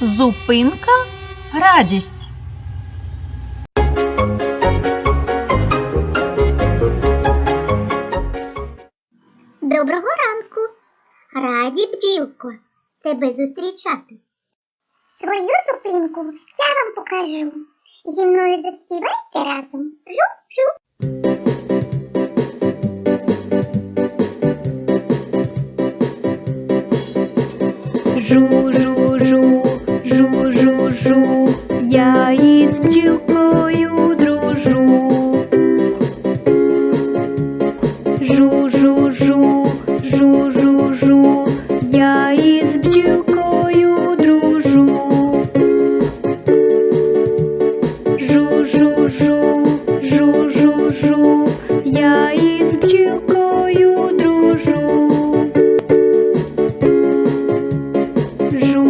зупинка, радість. Доброго ранку. Раді, бджілко, тебе зустрічати. Свою зупинку я вам покажу. Зі мною заспівайте разом. Жу-жу. joue, joue, joue, joue, joue, joue. ru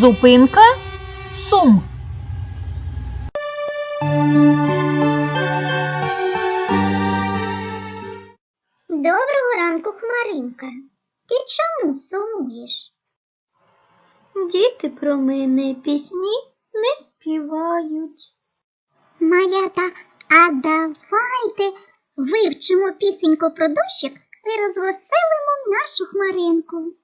зупинка, сум. Доброго ранку, Хмаринка. Ти чому сумуєш? Діти про мене пісні не співають. Малята, а давайте вивчимо пісеньку про дощик і розвеселимо нашу хмаринку.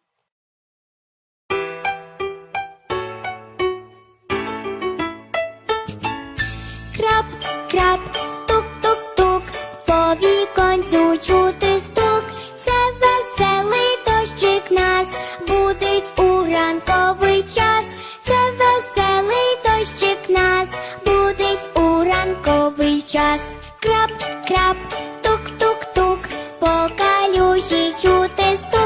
Час. Крап, крап, тук-тук-тук, по калюжі чути стук.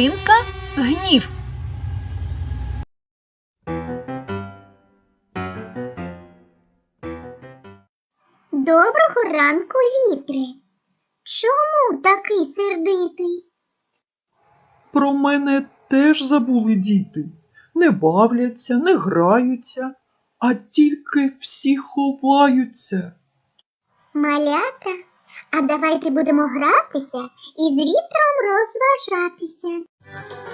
Зупинка, гнів. Доброго ранку, вітре. Чому такий сердитий? Про мене теж забули діти. Не бавляться, не граються, а тільки всі ховаються. Малята, а давайте будемо гратися і з вітром розважатися. Thank you.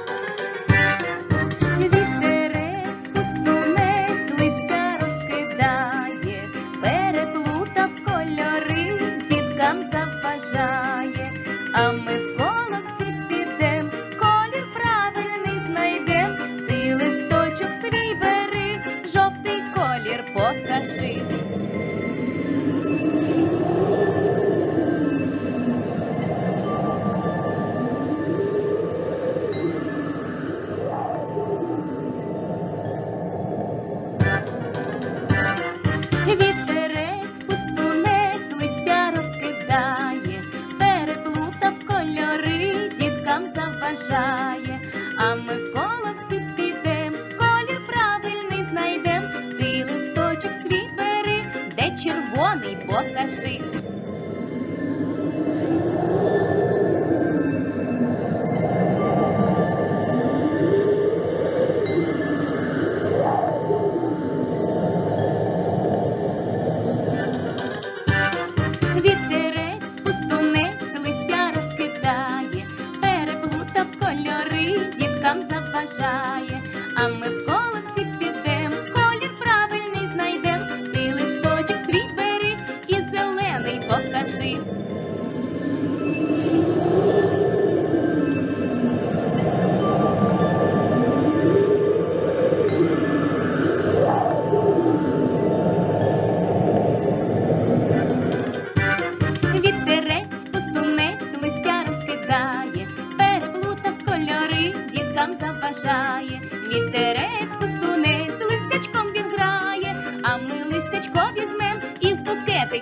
Заважає, а ми вколо всі підем, колір правильний знайдем, ти листочок свій бери. червоний покажи. Заважає. А ми вколо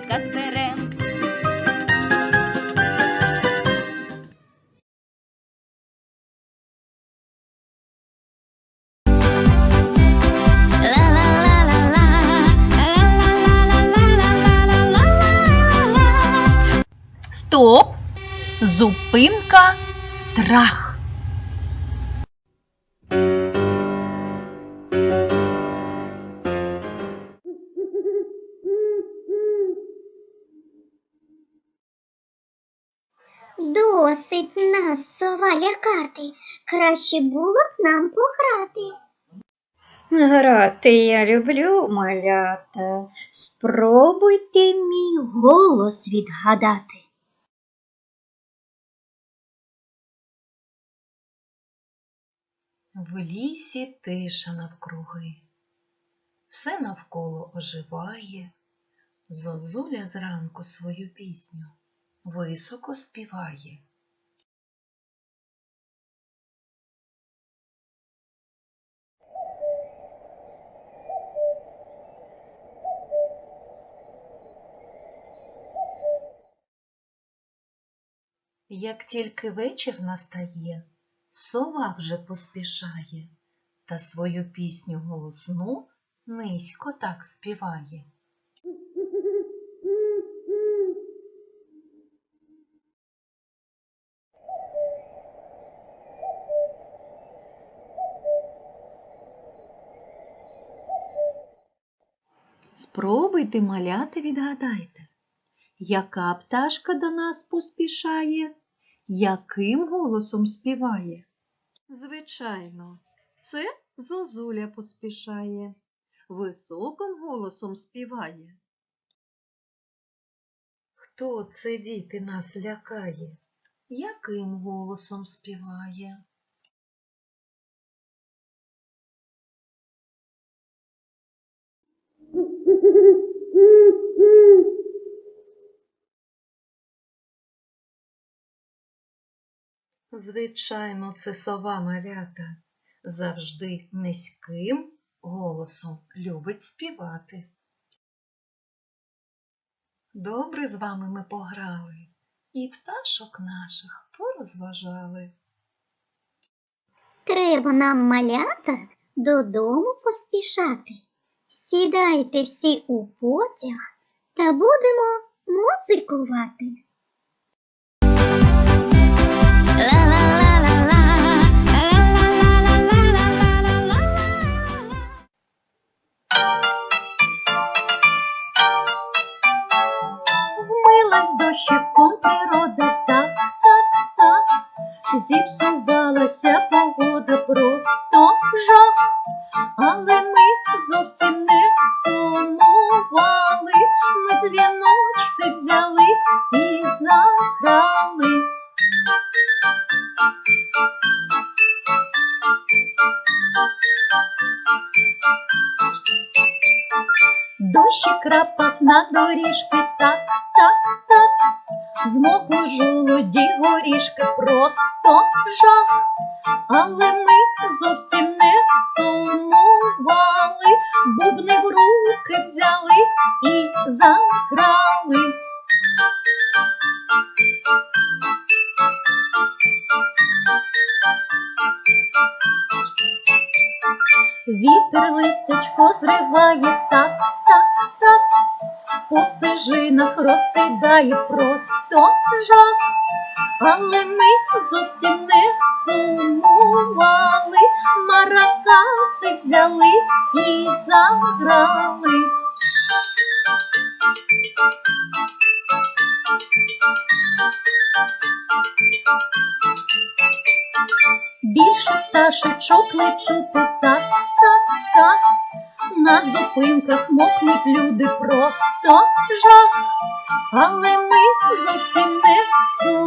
букетика зберем. Стоп! Зупинка. Страх. Досить нас сова лякати. Краще було б нам пограти. Грати я люблю малята. Спробуйте мій голос відгадати. В лісі тиша навкруги, все навколо оживає, зозуля зранку свою пісню високо співає. Як тільки вечір настає, сова вже поспішає та свою пісню голосну низько так співає. Спробуйте маляти відгадайте, яка пташка до нас поспішає, яким голосом співає? Звичайно, це зозуля поспішає, високим голосом співає. Хто це діти нас лякає? Яким голосом співає? Звичайно, це сова малята. Завжди низьким голосом любить співати. Добре з вами ми пограли і пташок наших порозважали. Треба нам малята додому поспішати. Сідайте всі у потяг та будемо музикувати. Вмилась дощиком природа так, так, так, зіпсувалася погода просто жах, але ми зовсім Дощик крапав на доріжки, так, так, так, змокли жолоді горішки, просто жах. Але ми зовсім не сумували, бубни в руки взяли і заграли. Вітер листячко зриває, так, по стежинах розкидає просто жах. Але ми зовсім не сумували, маракаси взяли і заграли. Більше пташечок не чути так, так, так. На зупинках мокнуть люди просто жах. Але ми зовсім не сумували,